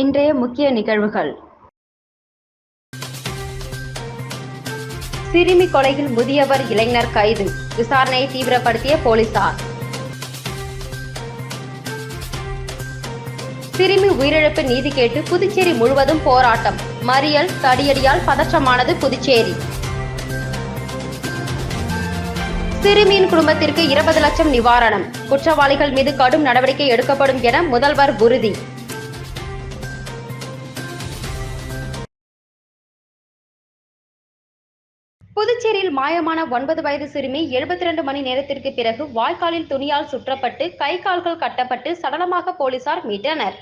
இன்றைய முக்கிய நிகழ்வுகள். சிறுமி கொலையில் முதியவர் இளைஞர் கைது. விசாரணையை தீவிரப்படுத்திய போலீசார். சிறுமி உயிரிழப்பு நீதி கேட்டு புதுச்சேரி முழுவதும் போராட்டம். மறியல் தடியடியால் பதற்றமானது புதுச்சேரி. சிறுமியின் குடும்பத்திற்கு இருபது லட்சம் நிவாரணம். குற்றவாளிகள் மீது கடும் நடவடிக்கை எடுக்கப்படும் என முதல்வர் உறுதி. புதுச்சேரியில் மாயமான ஒன்பது வயது சிறுமி எழுபத்தி ரெண்டு மணி நேரத்திற்கு பிறகு வாய்க்காலில் துணியால் சுற்றப்பட்டு கை கால்கள் கட்டப்பட்டு சடலமாக போலீசார் மீட்டனர்.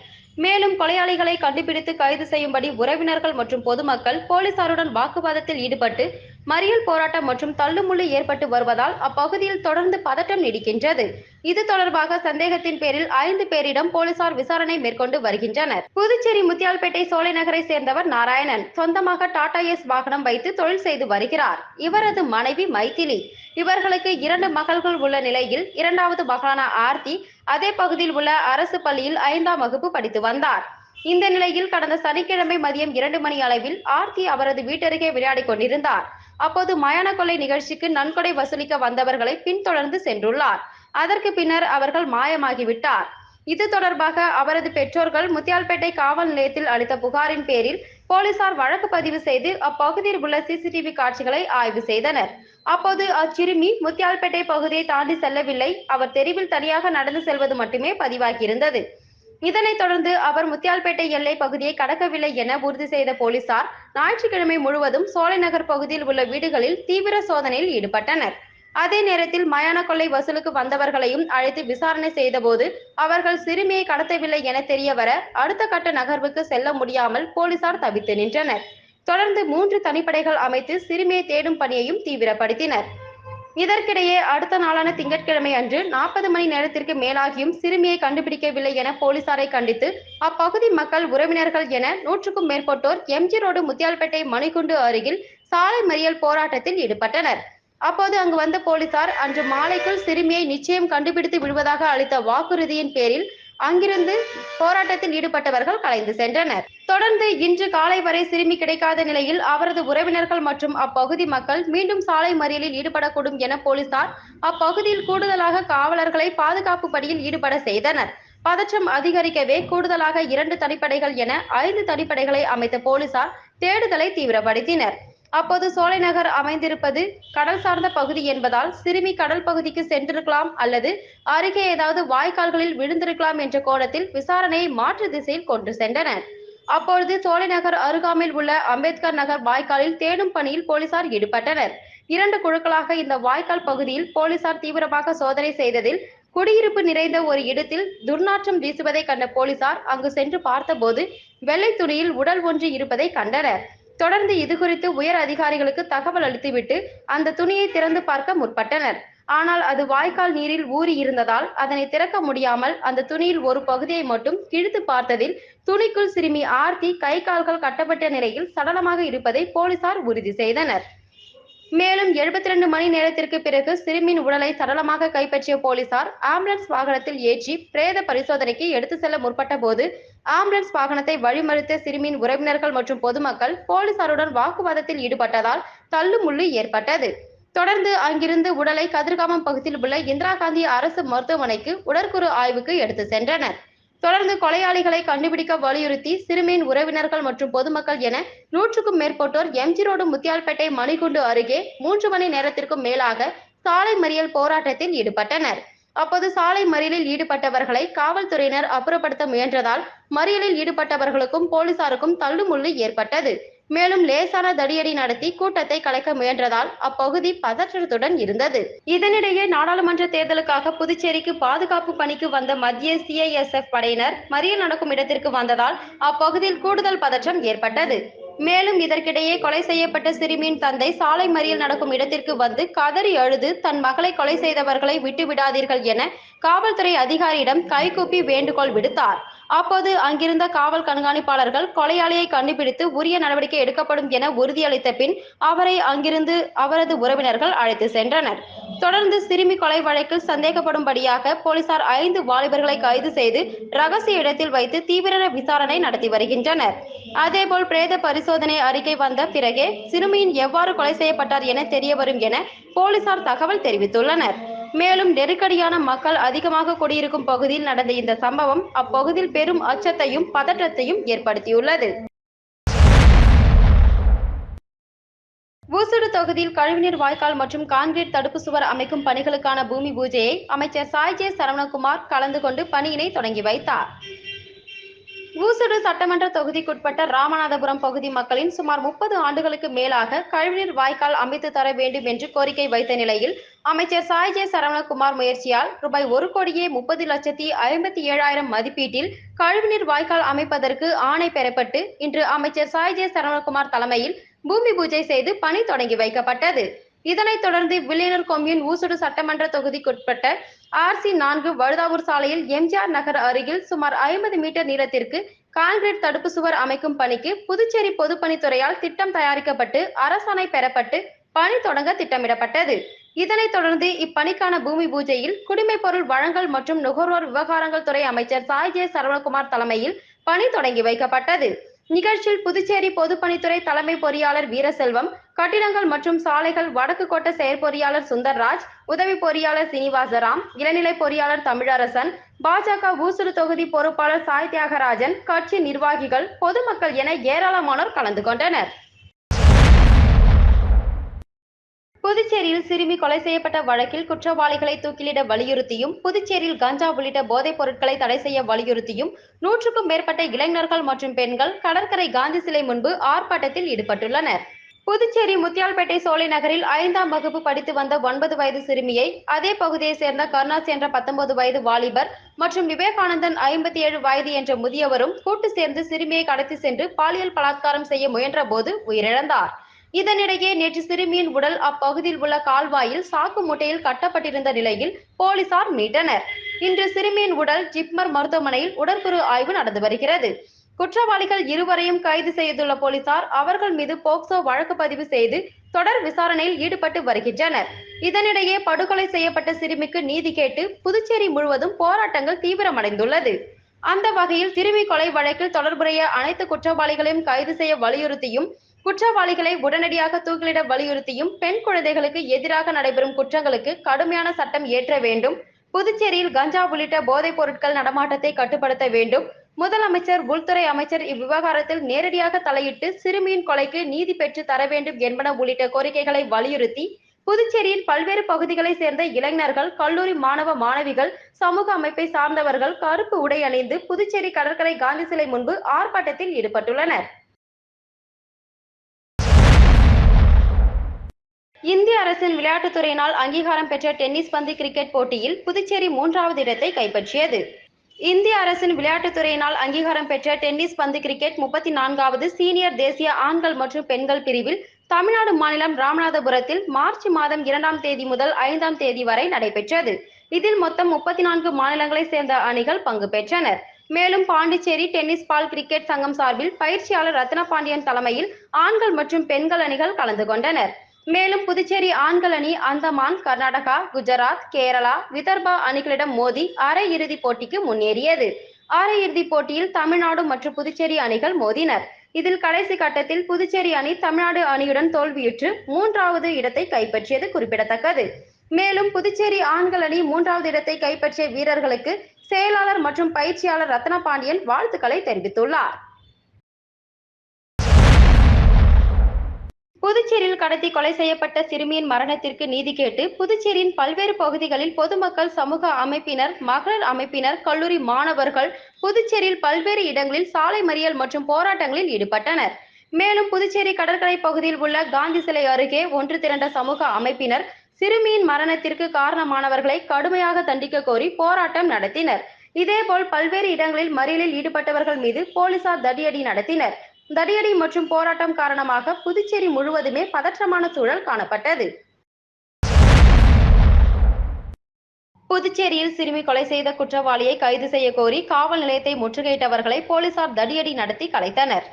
மேலும் கொலையாளிகளை கண்டுபிடித்து கைது செய்யும்படி உறவினர்கள் மற்றும் பொதுமக்கள் போலீசாருடன் வாக்குவாதத்தில் ஈடுபட்டு மறியல் போராட்டம் மற்றும் தள்ளுமுள்ளு ஏற்பட்டு வருவதால் அப்பகுதியில் தொடர்ந்து பதட்டம் நீடிக்கின்றது. இது தொடர்பாக சந்தேகத்தின் பேரில் ஐந்து பேரிடம் போலீசார் விசாரணை மேற்கொண்டு வருகின்றனர். புதுச்சேரி முத்தியால்பேட்டை சோலை நகரை சேர்ந்தவர் நாராயணன். சொந்தமாக டாடா எஸ் வாகனம் வைத்து தொழில் செய்து வருகிறார். இவரது மனைவி மைத்திலி. இவர்களுக்கு இரண்டு மகள்கள் உள்ள நிலையில் இரண்டாவது மகளான ஆர்த்தி அதே பகுதியில் உள்ள அரசு பள்ளியில் ஐந்தாம் வகுப்பு படித்து வந்தார். இந்த நிலையில் கடந்த சனிக்கிழமை மதியம் இரண்டு மணி அளவில் ஆர்த்தி அவரது வீட்டருகே விளையாடிக் கொண்டிருந்தார். அப்போது மயான கொள்ளை நிகழ்ச்சிக்கு நன்கொடை வசூலிக்க வந்தவர்களை பின்தொடர்ந்து சென்றுள்ளார். அதற்கு பின்னர் அவர்கள் மாயமாகிவிட்டார். இது தொடர்பாக அவரது பெற்றோர்கள் முத்தியால்பேட்டை காவல் நிலையத்தில் அளித்த புகாரின் பேரில் போலீசார் வழக்கு பதிவு செய்து அப்பகுதியில் உள்ள சிசிடிவி காட்சிகளை ஆய்வு செய்தனர். அப்போது அச்சிறுமி முத்தியால்பேட்டை பகுதியை தாண்டி செல்லவில்லை. அவர் தெருவில் தனியாக நடந்து செல்வது மட்டுமே பதிவாகியிருந்தது. இதனைத் தொடர்ந்து அவர் முத்தியால்பேட்டை எல்லை பகுதியை கடக்கவில்லை என உறுதி செய்த போலீசார் ஞாயிற்றுக்கிழமை முழுவதும் சோலை நகர் பகுதியில் உள்ள வீடுகளில் தீவிர சோதனையில் ஈடுபட்டனர். அதே நேரத்தில் மயான கொள்ளை வசூலுக்கு வந்தவர்களையும் அழைத்து விசாரணை செய்தபோது அவர்கள் சிறுமியை கடத்தவில்லை என தெரிய வர அடுத்த கட்ட நகர்வுக்கு செல்ல முடியாமல் போலீசார் தவித்து நின்றனர். தொடர்ந்து மூன்று தனிப்படைகள் அமைத்து சிறுமியை தேடும் பணியையும் தீவிரப்படுத்தினர். இதற்கிடையே அடுத்த நாளான திங்கட்கிழமை அன்று நாற்பது மணி நேரத்திற்கு மேலாகியும் சிறுமியை கண்டுபிடிக்கவில்லை என போலீசாரை கண்டித்து அப்பகுதி மக்கள் உறவினர்கள் என நூற்றுக்கும் மேற்பட்டோர் எம்ஜி ரோடு முத்தியால்பேட்டை மணிக்குண்டு அருகில் சாலை மறியல் போராட்டத்தில் ஈடுபட்டனர். அப்போது அங்கு வந்த போலீசார் அன்று மாலைக்குள் சிறுமியை நிச்சயம் கண்டுபிடித்து விடுவதாக அளித்த வாக்குறுதியின் பேரில் அங்கிருந்து போராட்டத்தில் ஈடுபட்டவர்கள் கலைந்து சென்றனர். தொடர்ந்து இன்று காலை வரை சிறுமி கிடைக்காத நிலையில் அவரது உறவினர்கள் மற்றும் அப்பகுதி மக்கள் மீண்டும் சாலை மறியலில் ஈடுபடக்கூடும் என போலீசார் அப்பகுதியில் கூடுதலாக காவலர்களை பாதுகாப்பு பணியில் ஈடுபட செய்தனர். பதற்றம் அதிகரிக்கவே கூடுதலாக இரண்டு தனிப்படைகள் என ஐந்து தனிப்படைகளை அமைத்த போலீசார் தேடுதலை தீவிரப்படுத்தினர். அப்போது சோலைநகர் அமைந்திருப்பது கடல் சார்ந்த பகுதி என்பதால் சிறுமி கடல் பகுதிக்கு சென்றிருக்கலாம் அல்லது அருகே ஏதாவது வாய்க்கால்களில் விழுந்திருக்கலாம் என்ற கோணத்தில் விசாரணையை மாற்று திசையில் கொண்டு சென்றனர். அப்பொழுது சோலைநகர் அருகாமையில் உள்ள அம்பேத்கர் நகர் வாய்க்காலில் தேடும் பணியில் போலீசார் ஈடுபட்டனர். இரண்டு குழுக்களாக இந்த வாய்க்கால் பகுதியில் போலீசார் தீவிரமாக சோதனை செய்ததில் குடியிருப்பு நிறைந்த ஒரு இடத்தில் துர்நாற்றம் வீசுவதை கண்ட போலீசார் அங்கு சென்று பார்த்தபோது வெள்ளை துணியில் உடல் ஒன்று இருப்பதை கண்டனர். தொடர்ந்து இது குறித்து உயர் அதிகாரிகளுக்கு தகவல் அளித்துவிட்டு அந்த துணியை திறந்து பார்க்க முற்பட்டனர். ஆனால் அது வாய்க்கால் நீரில் ஊறி இருந்ததால் அதனை திறக்க முடியாமல் அந்த துணியில் ஒரு பகுதியை மட்டும் கிழித்து பார்த்ததில் துணிக்குள் சிறுமி ஆர்த்தி கை கால்கள் கட்டப்பட்ட நிலையில் சடலமாக இருப்பதை போலீசார் உறுதி செய்தனர். மேலும் எழுபத்தி ரெண்டு மணி நேரத்திற்கு பிறகு சிறுமியின் உடலை சடலமாக கைப்பற்றிய போலீசார் ஆம்புலன்ஸ் வாகனத்தில் ஏற்றி பிரேத பரிசோதனைக்கு எடுத்து செல்ல முற்பட்ட போது ஆம்புலன்ஸ் வாகனத்தை வழிமறித்த சிறுமியின் உறவினர்கள் மற்றும் பொதுமக்கள் போலீசாருடன் வாக்குவாதத்தில் ஈடுபட்டதால் தள்ளுமுள்ளு ஏற்பட்டது. தொடர்ந்து அங்கிருந்து உடலை கதிர்காமம் பகுதியில் உள்ள இந்திரா காந்தி அரசு மருத்துவமனைக்கு உடற்குறு ஆய்வுக்கு எடுத்து சென்றனர். தொடர்ந்து கொலையாளிகளை கண்டுபிடிக்க வலியுறுத்தி சிறுமியின் உறவினர்கள் மற்றும் பொதுமக்கள் என நூற்றுக்கும் மேற்பட்டோர் எம்ஜி ரோடு முத்தியால்பேட்டை மணிகுண்டு அருகே மூன்று மணி நேரத்திற்கும் மேலாக சாலை மறியல் போராட்டத்தில் ஈடுபட்டனர். அப்போது சாலை மறியலில் ஈடுபட்டவர்களை காவல்துறையினர் அப்புறப்படுத்த முயன்றதால் மறியலில் ஈடுபட்டவர்களுக்கும் போலீசாருக்கும் தள்ளுமுள்ளு ஏற்பட்டது. மேலும் லேசான தடியடி நடத்தி கூட்டத்தை கலைக்க முயன்றதால் அப்பகுதி பதற்றத்துடன் இருந்தது. இதனிடையே நாடாளுமன்ற தேர்தலுக்காக புதுச்சேரிக்கு பாதுகாப்பு பணிக்கு வந்த மத்திய சிஐஎஸ்எஃப் படையினர் மறியல் நடக்கும் இடத்திற்கு வந்ததால் அப்பகுதியில் கூடுதல் பதற்றம் ஏற்பட்டது. மேலும் இதற்கிடையே கொலை செய்யப்பட்ட சிறுமியின் தந்தை சாலை மறியல் நடக்கும் இடத்திற்கு வந்து கதறி அழுது தன் மகளை கொலை செய்தவர்களை விட்டு விடாதீர்கள் என காவல்துறை அதிகாரியிடம் கைகூப்பி வேண்டுகோள் விடுத்தார். அப்போது அங்கிருந்த காவல் கண்காணிப்பாளர்கள் கொலையாளியை கண்டுபிடித்து உரிய நடவடிக்கை எடுக்கப்படும் என உறுதியளித்த பின் அவரை அங்கிருந்து அவரது உறவினர்கள் அழைத்து சென்றனர். தொடர்ந்து சிறுமி கொலை வழக்கில் சந்தேகப்படும்படியாக போலீசார் ஐந்து வாலிபர்களை கைது செய்து ரகசிய இடத்தில் வைத்து தீவிர விசாரணை நடத்தி வருகின்றனர். அதேபோல் பிரேத பரிசோதனை அறிக்கை வந்த பிறகே சிறுமியின் எவ்வாறு கொலை செய்யப்பட்டார் என தெரியவரும் என போலீசார் தகவல் தெரிவித்துள்ளனர். மேலும் நெருக்கடியான மக்கள் அதிகமாக குடியிருக்கும் பகுதியில் நடந்த இந்த சம்பவம் அப்பகுதியில் பெரும் அச்சத்தையும் பதற்றத்தையும் ஏற்படுத்தியுள்ளது. ஊசுடு தொகுதியில் கழிவுநீர் வாய்க்கால் மற்றும் கான்கிரீட் தடுப்பு சுவர் அமைக்கும் பணிகளுக்கான பூமி பூஜையை அமைச்சர் சாய்ஜே சரவணகுமார் கலந்து கொண்டு பணியினை தொடங்கி வைத்தார். ஊசுடு சட்டமன்ற தொகுதிக்குட்பட்ட ராமநாதபுரம் பகுதி மக்களின் சுமார் முப்பது ஆண்டுகளுக்கு மேலாக கழிவுநீர் வாய்க்கால் அமைத்து தர வேண்டும் என்று கோரிக்கை வைத்த நிலையில் அமைச்சர் சாய்ஜே சரவணகுமார் முயற்சியால் ரூபாய் ஒரு கோடியே முப்பது லட்சத்தி ஐம்பத்தி ஏழாயிரம் மதிப்பீட்டில் கழிவுநீர் வாய்க்கால் அமைப்பதற்கு ஆணை பெறப்பட்டு இன்று அமைச்சர் சாய்ஜே சரவணகுமார் தலைமையில் பூமி பூஜை செய்து பணி தொடங்கி வைக்கப்பட்டது. இதனைத் தொடர்ந்து வில்லியனூர் கொம்யூன் ஊசுடு சட்டமன்ற தொகுதிக்குட்பட்ட ஆர்சி நான்கு வழுதாவூர் சாலையில் எம்ஜிஆர் நகர் அருகில் சுமார் ஐம்பது மீட்டர் நீளத்திற்கு கான்கிரீட் தடுப்பு சுவர் அமைக்கும் பணிக்கு புதுச்சேரி பொதுப்பணித்துறையால் திட்டம் தயாரிக்கப்பட்டு அரசாணை பெறப்பட்டு பணி தொடங்க திட்டமிடப்பட்டது. இதனைத் தொடர்ந்து இப்பணிக்கான பூமி பூஜையில் குடிமைப் பொருள் வழங்கல் மற்றும் நுகர்வோர் விவகாரங்கள் துறை அமைச்சர் சாய் ஜே சரவணகுமார் தலைமையில் பணி தொடங்கி வைக்கப்பட்டது. நிகழ்ச்சியில் புதுச்சேரி பொதுப்பணித்துறை தலைமை பொறியாளர் வீரசெல்வம் கட்டிடங்கள் மற்றும் சாலைகள் வடக்கு கோட்ட செயற்பொறியாளர் சுந்தர்ராஜ் உதவி பொறியாளர் சீனிவாசராம் இளநிலை பொறியாளர் தமிழரசன் பாஜக ஊசுடு தொகுதி பொறுப்பாளர் சாய் தியாகராஜன் கட்சி நிர்வாகிகள் பொதுமக்கள் என ஏராளமானோர் கலந்து கொண்டனர். புதுச்சேரியில் சிறுமி கொலை செய்யப்பட்ட வழக்கில் குற்றவாளிகளை தூக்கிலிட வலியுறுத்தியும் புதுச்சேரியில் கஞ்சா உள்ளிட்ட போதைப் பொருட்களை தடை செய்ய வலியுறுத்தியும் நூற்றுக்கும் மேற்பட்ட இளைஞர்கள் மற்றும் பெண்கள் கடற்கரை காந்தி சிலை முன்பு ஆர்ப்பாட்டத்தில் ஈடுபட்டுள்ளனர். புதுச்சேரி முத்தியால்பேட்டை சோலை நகரில் ஐந்தாம் வகுப்பு படித்து வந்த ஒன்பது வயது சிறுமியை அதே பகுதியைச் சேர்ந்த கருணாஸ் என்ற பத்தொன்பது வயது வாலிபர் மற்றும் விவேகானந்தன் ஐம்பத்தி ஏழு வயது என்ற முதியவரும் கூட்டு சேர்ந்து சிறுமியை கடத்தி சென்று பாலியல் பலாத்காரம் செய்ய முயன்ற போது உயிரிழந்தார். இதனிடையே நேற்று சிறுமியின் உடல் அப்பகுதியில் உள்ள கால்வாயில் சாக்கு மூட்டையில் கட்டப்பட்டிருந்த நிலையில் போலீசார் மீட்டனர். இன்று சிறுமியின் உடல் ஜிப்மர் மருத்துவமனையில் உடற்குறு ஆய்வு நடந்து வருகிறது. குற்றவாளிகள் இருவரையும் கைது செய்துள்ள போலீசார் அவர்கள் மீது போக்சோ வழக்கு பதிவு செய்து தொடர் விசாரணையில் ஈடுபட்டு வருகின்றனர். இதனிடையே படுகொலை செய்யப்பட்ட சிறுமிக்கு நீதி கேட்டு புதுச்சேரி முழுவதும் போராட்டங்கள் தீவிரமடைந்துள்ளது. அந்த வகையில் சிறுமி கொலை வழக்கில் தொடர்புடைய அனைத்து குற்றவாளிகளையும் கைது செய்ய வலியுறுத்தியும் குற்றவாளிகளை உடனடியாக தூக்கிலிட வலியுறுத்தியும் பெண் குழந்தைகளுக்கு எதிராக நடைபெறும் குற்றங்களுக்கு கடுமையான சட்டம் ஏற்ற வேண்டும். புதுச்சேரியில் கஞ்சா உள்ளிட்ட போதைப் பொருட்கள் நடமாட்டத்தை கட்டுப்படுத்த வேண்டும். முதலமைச்சர் உள்துறை அமைச்சர் இவ்விவகாரத்தில் நேரடியாக தலையிட்டு சிறுமியின் கொலைக்கு நீதி பெற்று தர வேண்டும் என்பன உள்ளிட்ட கோரிக்கைகளை வலியுறுத்தி புதுச்சேரியில் பல்வேறு பகுதிகளை சேர்ந்த இளைஞர்கள் கல்லூரி மாணவ மாணவிகள் சமூக அமைப்பை சார்ந்தவர்கள் கருப்பு உடை அணிந்து புதுச்சேரி கடற்கரை காந்தி சிலை முன்பு ஆர்ப்பாட்டத்தில் ஈடுபட்டுள்ளனர். இந்திய அரசின் விளையாட்டுத்துறையினால் அங்கீகாரம் பெற்ற டென்னிஸ் பந்து கிரிக்கெட் போட்டியில் புதுச்சேரி மூன்றாவது இடத்தை கைப்பற்றியது. இந்திய அரசின் விளையாட்டுத்துறையினால் அங்கீகாரம் பெற்ற டென்னிஸ் பந்து கிரிக்கெட் முப்பத்தி நான்காவது சீனியர் தேசிய ஆண்கள் மற்றும் பெண்கள் பிரிவில் தமிழ்நாடு மாநிலம் ராமநாதபுரத்தில் மார்ச் மாதம் இரண்டாம் தேதி முதல் ஐந்தாம் தேதி வரை நடைபெற்றது. இதில் மொத்தம் முப்பத்தி நான்கு மாநிலங்களை சேர்ந்த அணிகள் பங்கு பெற்றனர். மேலும் பாண்டிச்சேரி டென்னிஸ் பால் கிரிக்கெட் சங்கம் சார்பில் பயிற்சியாளர் ரத்ன பாண்டியன் தலைமையில் ஆண்கள் மற்றும் பெண்கள் அணிகள் கலந்து கொண்டனர். மேலும் புதுச்சேரி ஆண்கள் அணி அந்தமான் கர்நாடகா குஜராத் கேரளா விதர்பா அணிகளிடம் மோதி அரையிறுதிப் போட்டிக்கு முன்னேறியது. அரையிறுதிப் போட்டியில் தமிழ்நாடு மற்றும் புதுச்சேரி அணிகள் மோதினர். இதில் கடைசி கட்டத்தில் புதுச்சேரி அணி தமிழ்நாடு அணியுடன் தோல்வியுற்று மூன்றாவது இடத்தை கைப்பற்றியது குறிப்பிடத்தக்கது. மேலும் புதுச்சேரி ஆண்கள் அணி மூன்றாவது இடத்தை கைப்பற்றிய வீரர்களுக்கு செயலாளர் மற்றும் பயிற்சியாளர் ரத்ன பாண்டியன் வாழ்த்துக்களை தெரிவித்துள்ளார். புதுச்சேரியில் கடத்தி கொலை செய்யப்பட்ட சிறுமியின் மரணத்திற்கு நீதி கேட்டு புதுச்சேரியின் பல்வேறு பகுதிகளில் பொதுமக்கள் சமூக அமைப்பினர் மகளிர் அமைப்பினர் கல்லூரி மாணவர்கள் புதுச்சேரியில் பல்வேறு இடங்களில் சாலை மறியல் மற்றும் போராட்டங்களில் ஈடுபட்டனர். மேலும் புதுச்சேரி கடற்கரை பகுதியில் உள்ள காந்தி சிலை அருகே ஒன்று திரண்ட சமூக அமைப்பினர் சிறுமியின் மரணத்திற்கு காரணமானவர்களை கடுமையாக தண்டிக்க கோரி போராட்டம் நடத்தினர். இதேபோல் பல்வேறு இடங்களில் மறியலில் ஈடுபட்டவர்கள் மீது போலீசார் தடியடி நடத்தினர். தடியடி மற்றும் போராட்டம் காரணமாக புதுச்சேரி முழுவதுமே பதற்றமான சூழல் காணப்பட்டது. புதுச்சேரியில் சிறுமி கொலை செய்த குற்றவாளியை கைது செய்ய கோரி காவல் நிலையத்தை முற்றுகையிட்டவர்களை போலீசார் தடியடி நடத்தி கலைத்தனர்.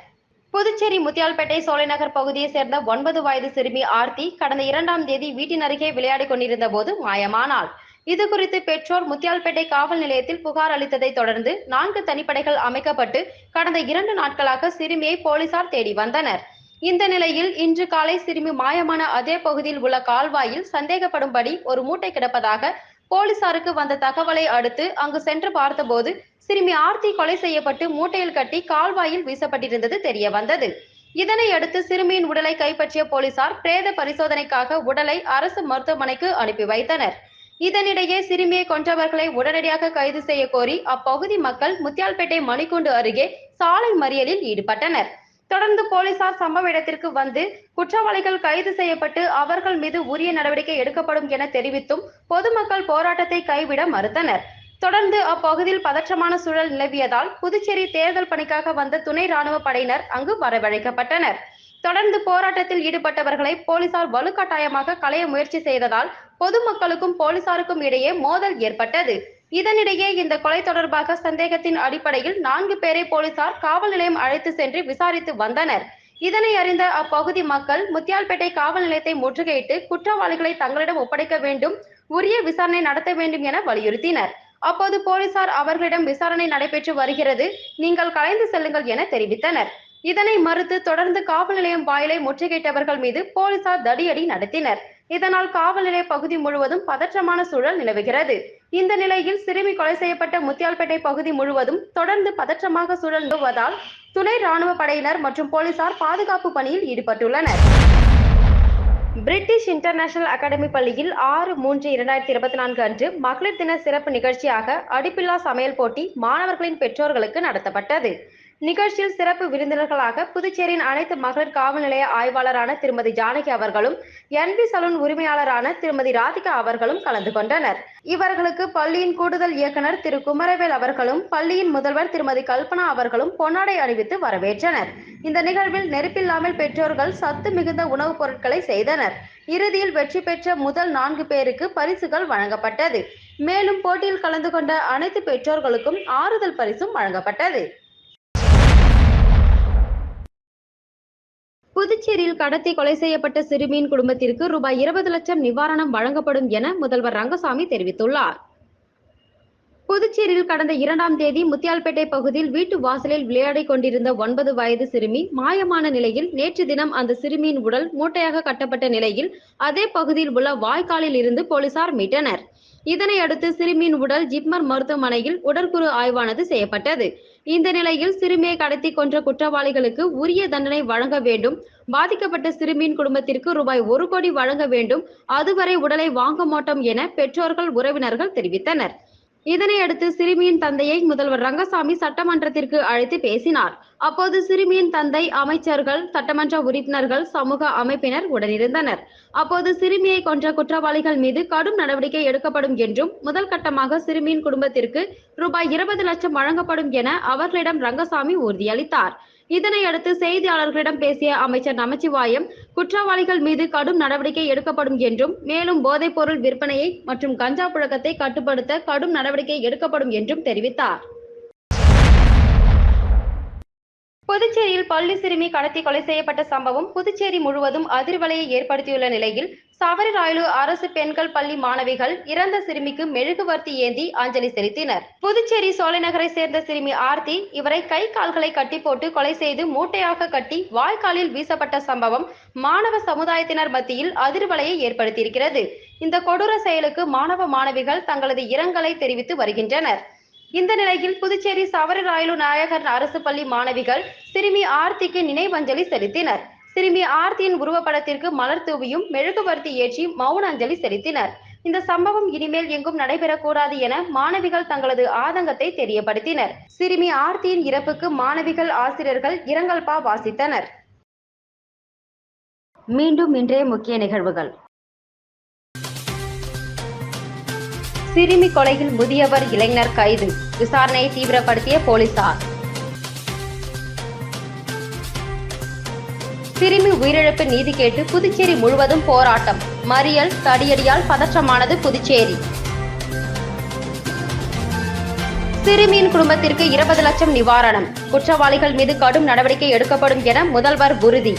புதுச்சேரி முத்தியால்பேட்டை சோலைநகர் பகுதியைச் சேர்ந்த ஒன்பது வயது சிறுமி ஆர்த்தி கடந்த இரண்டாம் தேதி வீட்டின் அருகே விளையாடிக் கொண்டிருந்த போது மாயமானாள். இது குறித்து பெற்றோர் முத்தியால்பேட்டை காவல் நிலையத்தில் புகார் அளித்ததை தொடர்ந்து நான்கு தனிப்படைகள் அமைக்கப்பட்டு கடந்த இரண்டு நாட்களாக சிறுமியை போலீசார் தேடி வந்தனர். இந்த நிலையில் இன்று காலை சிறுமி மாயமான அதே பகுதியில் உள்ள கால்வாயில் சந்தேகப்படும்படி ஒரு மூட்டை கிடப்பதாக போலீசாருக்கு வந்த தகவலை அடுத்து அங்கு சென்று பார்த்தபோது சிறுமி ஆர்த்தி கொலை செய்யப்பட்டு மூட்டையில் கட்டி கால்வாயில் வீசப்பட்டிருந்தது தெரிய வந்தது இதனை அடுத்து சிறுமியின் உடலை கைப்பற்றிய போலீசார் பிரேத பரிசோதனைக்காக உடலை அரசு மருத்துவமனைக்கு அனுப்பி வைத்தனர். இதனிடையே சிறுமியை கொன்றவர்களை உடனடியாக கைது செய்ய கோரி அப்பகுதி மக்கள் முத்தியால்பேட்டை மணிக்கூண்டு அருகே சாலை மறியலில் ஈடுபட்டனர். தொடர்ந்து போலீசார் சம்பவ இடத்திற்கு வந்து குற்றவாளிகள் கைது செய்யப்பட்டு அவர்கள் மீது உரிய நடவடிக்கை எடுக்கப்படும் என தெரிவித்தும் பொதுமக்கள் போராட்டத்தை கைவிட மறுத்தனர். தொடர்ந்து அப்பகுதியில் பதற்றமான சூழல் நிலவியதால் புதுச்சேரி தேர்தல் பணிக்காக வந்த துணை ராணுவ படையினர் அங்கு வரவழைக்கப்பட்டனர். தொடர்ந்து போராட்டத்தில் ஈடுபட்டவர்களை போலீசார் வலுக்கட்டாயமாக களைய முயற்சி செய்ததால் பொதுமக்களுக்கும் போலீசாருக்கும் இடையே மோதல் ஏற்பட்டது. இதனிடையே இந்த கொலை தொடர்பாக சந்தேகத்தின் அடிப்படையில் நான்கு பேரை போலீசார் காவல் நிலையம் அழைத்து சென்று விசாரித்து வந்தனர். இதனை அறிந்த அப்பகுதி மக்கள் முத்தியால்பேட்டை காவல் நிலையத்தை முற்றுகையிட்டு குற்றவாளிகளை தங்களிடம் ஒப்படைக்க வேண்டும் உரிய விசாரணை நடத்த வேண்டும் என வலியுறுத்தினர். அப்போது போலீசார் அவர்களிடம் விசாரணை நடைபெற்று வருகிறது. நீங்கள் கலைந்து செல்லுங்கள் என தெரிவித்தனர். இதனை மறுத்து தொடர்ந்து காவல் நிலையம் வாயிலை முற்றுகையிட்டவர்கள் மீது போலீசார் தடியடி நடத்தினர். இதனால் காவல் நிலைய பகுதி முழுவதும் பதற்றமான சூழல் நிலவுகிறது. இந்த நிலையில் சிறுமி கொலை செய்யப்பட்ட முத்தியால்பேட்டை பகுதி முழுவதும் தொடர்ந்து பதற்றமாக சூழல் நிலவுவதால் துணை ராணுவ படையினர் மற்றும் போலீசார் பாதுகாப்பு பணியில் ஈடுபட்டுள்ளனர். பிரிட்டிஷ் இன்டர்நேஷனல் அகாடமி பள்ளியில் ஆறு மூன்று இரண்டாயிரத்தி இருபத்தி நான்கு அன்று மகளிர் தின சிறப்பு நிகழ்ச்சியாக அடிப்பில்லா சமையல் போட்டி மாணவர்களின் பெற்றோர்களுக்கு நடத்தப்பட்டது. நிகழ்ச்சியில் சிறப்பு விருந்தினர்களாக புதுச்சேரியின் அனைத்து மகளிர் காவல் நிலைய ஆய்வாளரான திருமதி ஜானகி அவர்களும் என் பி சலூன் உரிமையாளரான திருமதி ராதிகா அவர்களும் கலந்து கொண்டனர். இவர்களுக்கு பள்ளியின் கூடுதல் இயக்குனர் திரு குமரவேல் அவர்களும் பள்ளியின் முதல்வர் திருமதி கல்பனா அவர்களும் பொன்னாடை அணிவித்து வரவேற்றனர். இந்த நிகழ்வில் நெருப்பில்லாமல் பெற்றோர்கள் சத்து மிகுந்த உணவுப் பொருட்களை செய்தனர். இறுதியில் வெற்றி பெற்ற முதல் நான்கு பேருக்கு பரிசுகள் வழங்கப்பட்டது. மேலும் போட்டியில் கலந்து கொண்ட அனைத்து பெற்றோர்களுக்கும் ஆறுதல் பரிசும் வழங்கப்பட்டது. புதுச்சேரியில் கடத்தி கொலை செய்யப்பட்ட சிறுமியின் குடும்பத்திற்கு ரூபாய் இருபது லட்சம் நிவாரணம் வழங்கப்படும் என முதல்வர் ரங்கசாமி தெரிவித்துள்ளார். புதுச்சேரியில் கடந்த இரண்டாம் தேதி முத்தியால்பேட்டை பகுதியில் வீட்டு வாசலில் விளையாடிக் கொண்டிருந்த ஒன்பது வயது சிறுமி மாயமான நிலையில் நேற்று தினம் அந்த சிறுமியின் உடல் மூட்டையாக கட்டப்பட்ட நிலையில் அதே பகுதியில் உள்ள வாய்க்காலில் இருந்து போலீசார் மீட்டனர். இதனை அடுத்து சிறுமியின் உடல் ஜிப்மர் மருத்துவமனையில் உடற்குறு ஆய்வானது செய்யப்பட்டது. இந்த நிலையில் சிறுமியை கடத்தி கொன்ற குற்றவாளிகளுக்கு உரிய தண்டனை வழங்க வேண்டும். பாதிக்கப்பட்ட சிறுமியின் குடும்பத்திற்கு ரூபாய் ஒரு கோடி வழங்க வேண்டும். அதுவரை உடலை வாங்க மாட்டோம் என பெற்றோர்கள் உறவினர்கள் தெரிவித்தனர். இதனையடுத்து சிறுமியின் தந்தையை முதல்வர் ரங்கசாமி சட்டமன்றத்திற்கு அழைத்து பேசினார். அப்போது சிறுமியின் தந்தை அமைச்சர்கள் சட்டமன்ற உறுப்பினர்கள் சமூக அமைப்பினர் உடனிருந்தனர். அப்போது சிறுமியை கொன்ற குற்றவாளிகள் மீது கடும் நடவடிக்கை எடுக்கப்படும் என்றும் முதல் கட்டமாக சிறுமியின் குடும்பத்திற்கு ரூபாய் இருபது லட்சம் வழங்கப்படும் என அவர்களிடம் ரங்கசாமி உறுதியளித்தார். இதனையடுத்து செய்தியாளர்களிடம் பேசிய அமைச்சர் நமச்சிவாயம் குற்றவாளிகள் மீது கடும் நடவடிக்கை எடுக்கப்படும் என்றும் மேலும் போதைப்பொருள் விற்பனையை மற்றும் கஞ்சா புழக்கத்தை கட்டுப்படுத்த கடும் நடவடிக்கை எடுக்கப்படும் என்றும் தெரிவித்தார். புதுச்சேரியில் பள்ளி சிறுமி கடத்தி கொலை செய்யப்பட்ட சம்பவம் புதுச்சேரி முழுவதும் அதிர்வலையை ஏற்படுத்தியுள்ள நிலையில் சவரிராயலு அரசு பெண்கள் பள்ளி மாணவிகள் இறந்த சிறுமிக்கு மெழுகுவர்த்தி ஏந்தி அஞ்சலி செலுத்தினர். புதுச்சேரி சோலைநகரை சேர்ந்த சிறுமி ஆர்த்தி இவரை கை கால்களை கட்டி போட்டு கொலை செய்து மூட்டையாக கட்டி வாய்க்காலில் வீசப்பட்ட சம்பவம் மாணவ சமுதாயத்தினர் மத்தியில் அதிர்வலையை ஏற்படுத்தியிருக்கிறது. இந்த கொடூர செயலுக்கு மாணவ மாணவிகள் தங்களது இரங்கலை தெரிவித்து வருகின்றனர். இந்த நிலையில் புதுச்சேரி சவரராயலு நாயகர் அரசு பள்ளி மாணவிகள் சிறுமி ஆர்த்திக்கு நினைவஞ்சலி செலுத்தினர். சிறுமி ஆர்த்தியின் உருவப்படத்திற்கு மலர் தூவியும் மெழுகுவர்த்தி ஏற்றி மௌன அஞ்சலி செலுத்தினர். இந்த சம்பவம் இனிமேல் எங்கும் நடைபெறக்கூடாது என மாணவிகள் தங்களது ஆதங்கத்தை தெரியப்படுத்தினர். சிறுமி ஆர்த்தியின் இறப்புக்கு மாணவிகள் ஆசிரியர்கள் இரங்கல் பா வாசித்தனர். மீண்டும் இன்றைய முக்கிய நிகழ்வுகள். சிறுமி கொலையில் முதியவர் இளைஞர் கைது. விசாரணையை தீவிரப்படுத்திய போலீசார். சிறுமி உயிரிழப்பு நீதி கேட்டு புதுச்சேரி முழுவதும் போராட்டம். மறியல் தடியடியால் பதற்றமானது புதுச்சேரி. சிறுமியின் குடும்பத்திற்கு இருபது லட்சம் நிவாரணம். குற்றவாளிகள் மீது கடும் நடவடிக்கை எடுக்கப்படும் என முதல்வர் உறுதி.